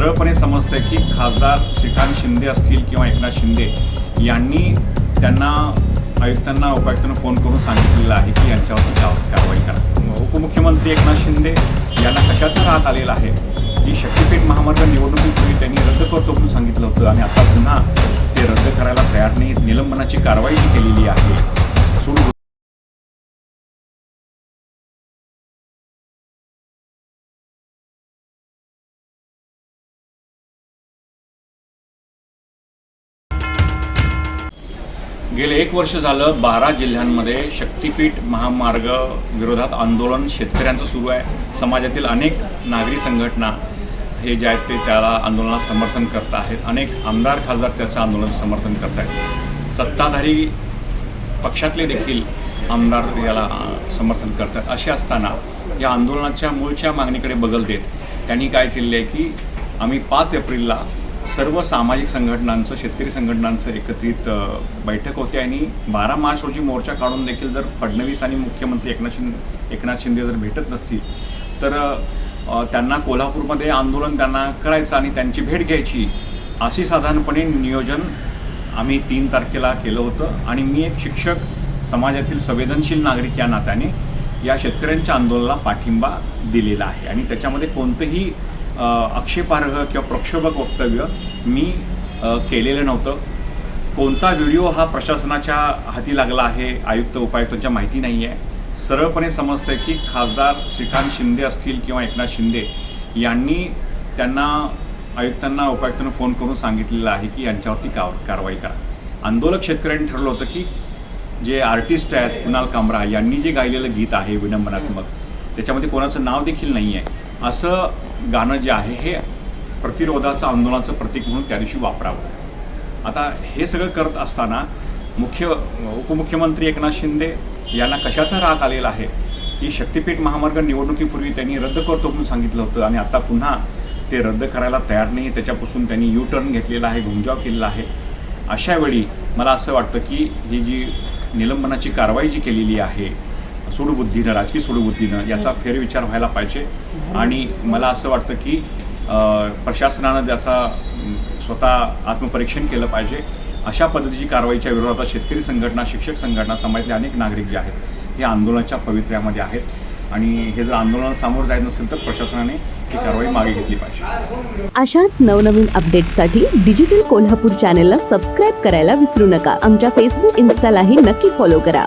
सरळपणे समजतं की खासदार श्रीकांत शिंदे असतील किंवा एकनाथ शिंदे यांनी त्यांना आयुक्तांना उपायुक्तांना फोन करून सांगितलेलं आहे की यांच्यावरती कारवाई करा. उपमुख्यमंत्री एकनाथ शिंदे यांना कशाचा राहत आलेला आहे? की शक्तीपीठ महामार्ग निवडणुकीपूर्वी त्यांनी रद्द करतो म्हणून सांगितलं होतं आणि आता पुन्हा ते रद्द करायला तयार नाही निलंबनाची कारवाई केलेली आहे. गेले एक वर्ष झालं बारा जिल्ह्यांमध्ये शक्तीपीठ महामार्ग विरोधात आंदोलन शेतकऱ्यांचं सुरू आहे. समाजातील अनेक नागरी संघटना हे जे आहेत ते त्याला आंदोलनाला समर्थन करत आहेत. अनेक आमदार खासदार त्याचं आंदोलन समर्थन करत आहेत. सत्ताधारी पक्षातले देखील आमदार याला समर्थन करतात असे असताना या आंदोलनाच्या मूळच्या मागणीकडे बगल देत त्यांनी काय केले आहे की आम्ही पाच एप्रिलला सर्व सामाजिक संघटनांचं शेतकरी संघटनांचं एकत्रित बैठक होते आणि बारा मार्च रोजी मोर्चा काढून देखील जर फडणवीस आणि मुख्यमंत्री एकनाथ शिंदे एकनाथ शिंदे जर भेटत नसतील तर त्यांना कोल्हापूरमध्ये आंदोलन त्यांना करायचं आणि त्यांची भेट घ्यायची अशी साधारणपणे नियोजन आम्ही तीन तारखेला केलं होतं. आणि मी एक शिक्षक समाजातील संवेदनशील नागरिक या नात्याने या शेतकऱ्यांच्या आंदोलनाला पाठिंबा दिलेला आहे. आणि त्याच्यामध्ये कोणतंही आक्षेपार्ह किंवा प्रक्षोभक वक्तव्य मी केलेलं नव्हतं. कोणता व्हिडिओ हा प्रशासनाच्या हाती लागला आहे आयुक्त उपायुक्तांच्या माहिती नाही आहे सरळपणे समजतंय की खासदार श्रीकांत शिंदे असतील किंवा एकनाथ शिंदे यांनी त्यांना आयुक्तांना उपायुक्तांना फोन करून सांगितलेलं आहे की यांच्यावरती का कारवाई करा. आंदोलक शेतकऱ्यांनी ठरवलं होतं की जे आर्टिस्ट आहेत कुणाल कामरा यांनी जे गायलेलं गीत आहे विडंबनात्मक त्याच्यामध्ये कोणाचं नाव देखील नाही आहे असं गाणं जे आहे हे प्रतिरोधाचं आंदोलनाचं प्रतीक म्हणून त्या दिवशी वापरावं. आता हे सगळं करत असताना मुख्य उपमुख्यमंत्री एकनाथ शिंदे यांना कशाचा राग आलेला आहे? की शक्तीपीठ महामार्ग निवडणुकीपूर्वी त्यांनी रद्द करतो म्हणून सांगितलं होतं आणि आता पुन्हा ते रद्द करायला तयार नाही त्याच्यापासून त्यांनी यू टर्न घेतलेला आहे घुमजाव केलेला आहे. अशावेळी मला असं वाटतं की ही जी निलंबनाची कारवाई जी केलेली आहे सूडबुद्धीनं राजकीय सूडबुद्धीनं याचा फेरविचार व्हायला पाहिजे. आणि मला असं वाटतं की प्रशासनानं त्याचा स्वतः आत्मपरीक्षण केलं पाहिजे. अशा पद्धतीची कारवाईच्या विरोधात शेतकरी संघटना शिक्षक संघटना समाजातले अनेक नागरिक जे आहेत हे आंदोलनाच्या पवित्र्यामध्ये आहेत. आणि हे जर आंदोलन सामोरं जायचं नसेल तर प्रशासनाने ही कारवाई मागे घेतली पाहिजे. अशाच नवनवीन अपडेट्ससाठी डिजिटल कोल्हापूर चॅनेलला सबस्क्राईब करायला विसरू नका. आमच्या फेसबुक इन्स्टालाही नक्की फॉलो करा.